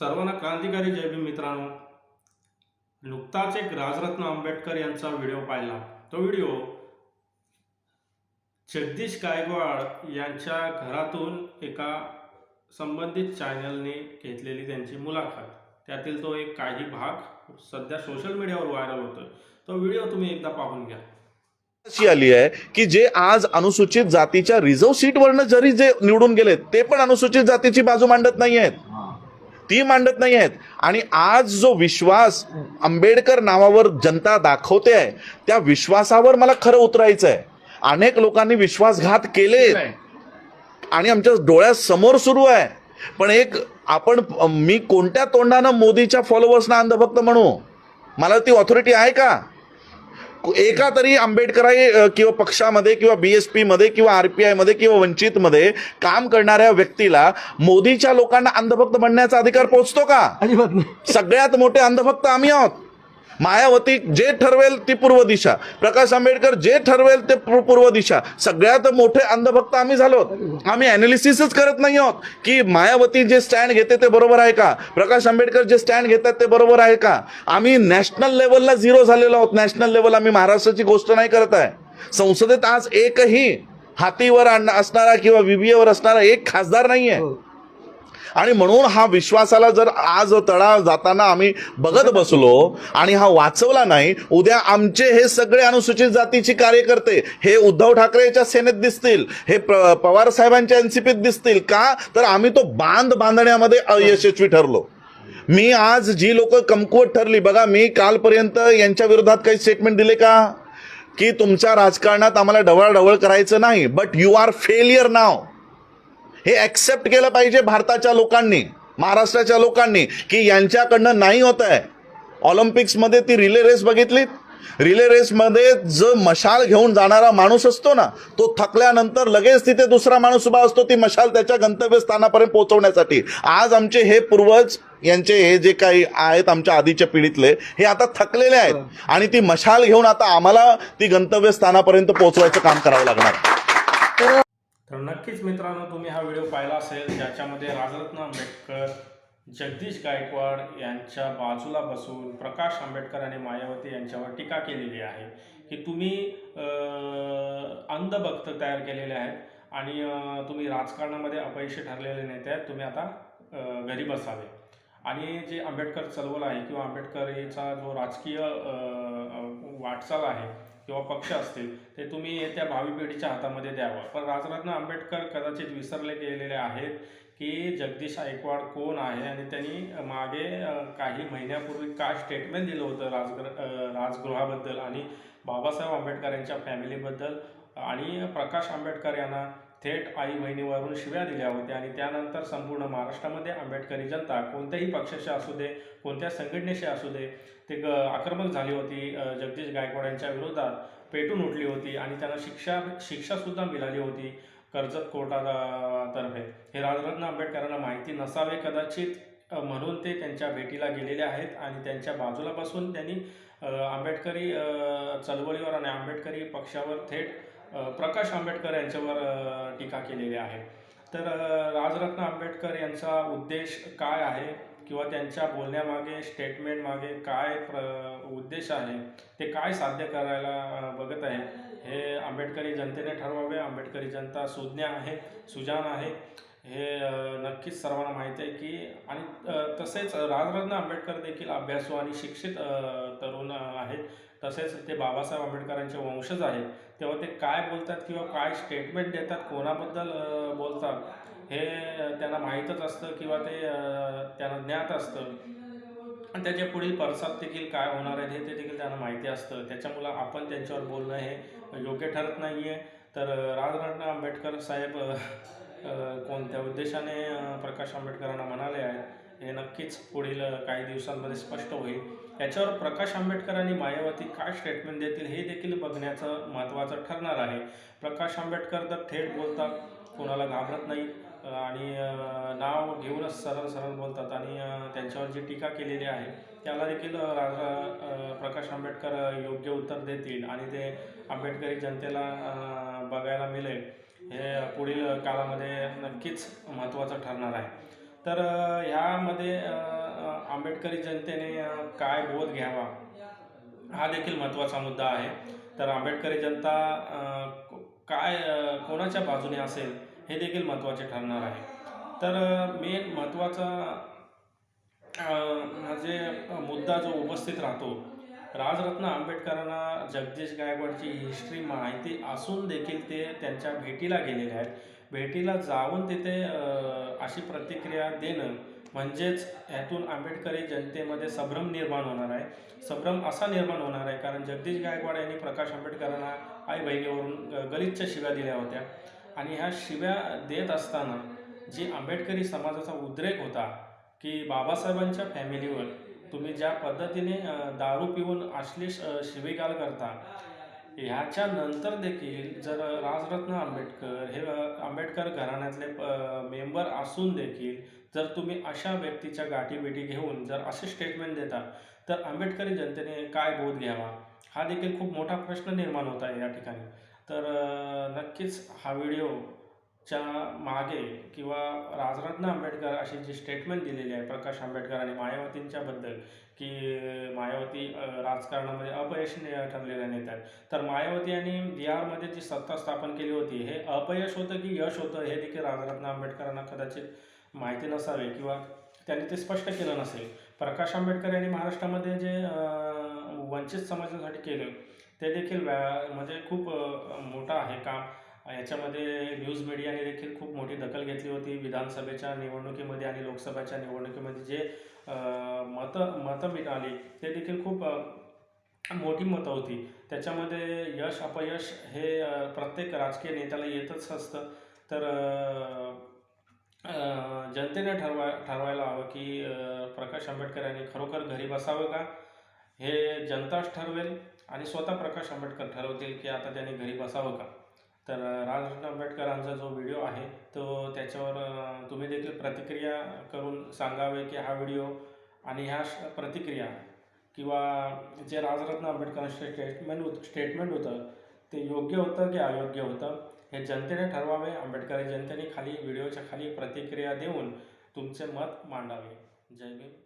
सर्वांना क्रांतिकारी जय भीम मित्रांनो. नुकताच एक राजरत्न आंबेडकर यांचा व्हिडिओ पाहिला. तो व्हिडिओ जगदीश गायकवाड यांच्या घरातून एका संबंधित चॅनलने घेतलेली त्यांची मुलाखत. त्यातील तो एक काही भाग सध्या सोशल मीडियावर व्हायरल होतोय. तो व्हिडिओ तुम्ही एकदा पाहून घ्या. अशी आली आहे की जे आज अनुसूचित जातीच्या रिझर्व्ह सीटवरनं जरी जे निवडून गेलेत ते पण अनुसूचित जातीची बाजू मांडत नाही आहेत ती मांडत नाही आहेत. आणि आज जो विश्वास आंबेडकर नावावर जनता दाखवते आहे त्या विश्वासावर मला खरं उतरायचं आहे. अनेक लोकांनी विश्वासघात केले आणि आमच्या डोळ्यासमोर सुरू आहे. पण एक आपण मी कोणत्या तोंडानं मोदीच्या फॉलोअर्सना अंधभक्त म्हणू? मला ती ऑथॉरिटी आहे का? एका तरी आंबेडकराई किंवा पक्षामध्ये किंवा बी एसमध्ये किंवा आर पी आयमध्ये किंवा वंचितमध्ये काम करणाऱ्या व्यक्तीला मोदीच्या लोकांना अंधभक्त म्हणण्याचा अधिकार पोहोचतो का? सगळ्यात मोठे अंधभक्त आम्ही आहोत. मायावती जे ठरवेल ती पूर्व दिशा. प्रकाश आंबेडकर जे ठरवेल ते पूर्व दिशा. सगळ्यात मोठे अंधभक्त आम्ही झालो आम्ही अनालिसिसच करत नाही आहोत की मायावती जे स्टँड घेते ते बरोबर आहे का? प्रकाश आंबेडकर जे स्टँड घेतात ते बरोबर आहे का? आम्ही नॅशनल लेवलला झिरो झालेलो आहोत. नॅशनल लेवल आम्ही महाराष्ट्राची गोष्ट नाही करत आहे. संसदेत आज एकही हातीवर असणारा किंवा विबीएवर असणारा एक खासदार नाही आहे हो. आणि म्हणून हा विश्वासाला जर आज तळा जाताना आम्ही बघत बसलो आणि हा वाचवला नाही उद्या आमचे हे सगळे अनुसूचित जातीची कार्यकर्ते हे उद्धव ठाकरेच्या सेनेत दिसतील हे प- पवार साहेबांच्या एनसीपीत दिसतील का? तर आम्ही तो बांध बांधण्यामध्ये अयशस्वी ठरलो. मी आज जी लोक कमकुवत ठरली बघा मी कालपर्यंत यांच्या विरोधात काही स्टेटमेंट दिले का? की तुमच्या राजकारणात आम्हाला ढवळाढवळ करायचं नाही बट यू आर फेलियर नाव हे ऍक्सेप्ट केलं पाहिजे भारताच्या लोकांनी महाराष्ट्राच्या लोकांनी की यांच्याकडनं नाही होत आहे. ऑलिम्पिक्समध्ये ती रिले रेस बघितली रिले रेसमध्ये जो मशाल घेऊन जाणारा माणूस असतो ना तो थकल्यानंतर लगेच तिथे दुसरा माणूस उभा असतो ती मशाल त्याच्या गंतव्यस्थानापर्यंत पोहोचवण्यासाठी. आज आमचे हे पूर्वज यांचे हे जे काही आहेत आमच्या आधीच्या पिढीतले हे आता थकलेले आहेत. आणि ती मशाल घेऊन आता आम्हाला ती गंतव्यस्थानापर्यंत पोहोचवायचं काम करावं लागणार. तर नक्कीच मित्रांनो तुम्ही हा व्हिडिओ पाहिला असेल ज्याच्यामध्ये राजरत्न आंबेडकर जगदीश गायकवाड यांच्या बाजूला बसून प्रकाश आंबेडकर आणि मायावती यांच्यावर टीका केलेली आहे की तुम्ही अंधभक्त तयार केलेले आहेत आणि तुम्ही राजकारणामध्ये अपयशी ठरलेले नेते आहेत तुम्ही आता घरी बसावे. आणि जे आंबेडकर चळवळ आहे किंवा आंबेडकरचा जो राजकीय वाटचाल आहे किंवा पक्ष असतील ते तुम्ही येत्या भावी पिढीच्या हातामध्ये द्यावं. पण राजरत्न आंबेडकर कदाचित विसरले गेलेले आहेत की जगदीश गायकवाड कोण आहे आणि त्यांनी मागे काही महिन्यापूर्वी काय स्टेटमेंट दिलं होतं राजग्र राजगृहाबद्दल आणि बाबासाहेब आंबेडकर यांच्या फॅमिलीबद्दल आणि प्रकाश आंबेडकर यांना थेट आई बहिणीवरून शिव्या दिल्या होत्या आणि त्यानंतर संपूर्ण महाराष्ट्रामध्ये आंबेडकरी जनता कोणत्याही पक्षाशी असू दे कोणत्या संघटनेशी असू दे ते ग आक्रमक झाली होती. जगदीश गायकवाड यांच्या विरोधात पेटून उठली होती आणि त्यांना शिक्षा शिक्षासुद्धा मिळाली होती कर्जत कोर्टातर्फे. हे राजरत्न आंबेडकरांना माहिती नसावे कदाचित म्हणून ते त्यांच्या भेटीला गेलेले आहेत आणि त्यांच्या बाजूला बसून त्यांनी आंबेडकरी चळवळीवर आणि आंबेडकरी पक्षावर थेट प्रकाश आंबेडकर यांच्यावर टीका केलेली आहे. तर राजरत्न आंबेडकर यांचा उद्देश काय आहे? किंवा त्यांच्या बोलण्यामागे स्टेटमेंट मागे काय प्र उद्देश आहे? ते काय साध्य करायला बघत आहे? हे आंबेडकरी जनतेने ठरवावे. आंबेडकरी जनता सुज्ञ आहे सुजान आहे. हे नक्कीच सर्वांना माहिती आहे की आणि तसेच राजरत्न आंबेडकर देखील अभ्यासू आणि शिक्षित तरुण आहेत. तसेच ते बाबासाहेब आंबेडकरांचे वंशज आहेत तेव्हा ते काय बोलतात किंवा काय स्टेटमेंट देतात कोणाबद्दल बोलतात हे त्यांना माहीतच असतं किंवा ते त्यांना ज्ञात असतं. आणि त्याच्या पुढील परसाद देखील काय होणार आहे हे ते देखील त्यांना माहिती असतं. त्याच्यामुळं आपण त्यांच्यावर बोलणं हे योग्य ठरत नाही आहे तर राजरत्न आंबेडकर साहेब कोणत्या उद्देशाने प्रकाश आंबेडकरांना म्हणाले आहेत हे नक्कीच पुढील काही दिवसांमध्ये स्पष्ट होईल. याच्यावर प्रकाश आंबेडकर आणि मायावती काय स्टेटमेंट देतील हे देखील बघण्याचं महत्त्वाचं ठरणार आहे. प्रकाश आंबेडकर तर थेट बोलतात कोणाला घाबरत नाही आणि नाव घेऊनच सरळ सरळ बोलतात आणि त्यांच्यावर जी टीका केलेली आहे त्याला देखील राजा प्रकाश आंबेडकर योग्य उत्तर देतील आणि ते आंबेडकरी जनतेला बघायला मिळेल. हे पुढील काळामध्ये नक्कीच महत्त्वाचं ठरणार आहे. तर ह्यामध्ये आंबेडकरी जनतेने काय बोध घ्यावा हा देखील महत्त्वाचा मुद्दा आहे. तर आंबेडकरी जनता काय कोणाच्या बाजूने असेल हे देखील महत्त्वाचे ठरणार आहे. तर मेन महत्त्वाचा जे मुद्दा जो उपस्थित राहतो राजरत्न आंबेडकरांना जगदीश गायकवाडची हिस्ट्री माहिती असून देखील ते त्यांच्या भेटीला गेलेले आहेत. भेटीला जाऊन तिथे अशी प्रतिक्रिया देणं म्हणजेच ह्यातून आंबेडकरी जनतेमध्ये संभ्रम निर्माण होणार आहे. संभ्रम असा निर्माण होणार आहे कारण जगदीश गायकवाड यांनी प्रकाश आंबेडकरांना आई बहिणीवरून ग- गलिच्छ शिव्या दिल्या होत्या. आणि ह्या शिव्या देत असताना जी आंबेडकरी समाजाचा उद्रेक होता की बाबासाहेबांच्या फॅमिलीवर तुम्ही ज्या पद्धतीने दारू पिऊन अश्लीष शिवेगाल करता ह्याच्या नंतर देखील जर राजरत्न आंबेडकर हे आंबेडकर घराण्यातले मेंबर असून देखील जर तुम्ही अशा व्यक्तीच्या गाठीबेटी घेऊन जर असे स्टेटमेंट देता तर आंबेडकरी जनतेने काय बोध घ्यावा? हा देखील खूप मोठा प्रश्न निर्माण होत आहे या ठिकाणी. तर नक्कीच हा व्हिडिओ च्या मागे किंवा राजरत्न आंबेडकर अशी जी स्टेटमेंट दिलेली आहे प्रकाश आंबेडकर आणि मायावतींच्याबद्दल की मायावती राजकारणामध्ये अपयशी ठरलेल्या नेत्या आहेत. तर मायावती यांनी बिहारमध्ये जी सत्ता स्थापन केली होती हे अपयश होतं की यश होतं हे देखील राजरत्न आंबेडकरांना कदाचित माहिती नसावे किंवा त्यांनी ते स्पष्ट केलं नसेल. प्रकाश आंबेडकर यांनी महाराष्ट्रामध्ये जे वंचित समाजासाठी केलं ते देखील व्या म्हणजे खूप मोठं आहे काम. याच्यामध्ये न्यूज मीडियाने देखील खूप मोठी दखल घेतली होती. विधानसभेच्या निवडणुकीमध्ये आणि लोकसभेच्या निवडणुकीमध्ये जे मतं मतं मिळाली ते देखील खूप मोठी मतं होती. त्याच्यामध्ये यश अपयश हे प्रत्येक राजकीय नेत्याला येतच असतं. तर जनतेने ठरवा ठरवायला हवं की प्रकाश आंबेडकर यांनी खरोखर घरी बसावं का? हे जनताच ठरवेल आणि स्वतः प्रकाश आंबेडकर ठरवतील की आता त्यांनी घरी बसावं का? तर अ, राजरत्न आंबेडकरांचा जो व्हिडिओ आहे तो त्याच्यावर तुम्ही देखील प्रतिक्रिया करून सांगावे की हा व्हिडिओ आणि ह्या श- प्रतिक्रिया किंवा जे राजरत्न आंबेडकरांचे स्टेटमेंट होत स्टेटमेंट होतं ते योग्य होतं की अयोग्य होतं हे जनतेने ठरवावे. आंबेडकरी जनतेने खाली व्हिडिओच्या खाली प्रतिक्रिया देऊन तुमचे मत मांडावे. जय भीम.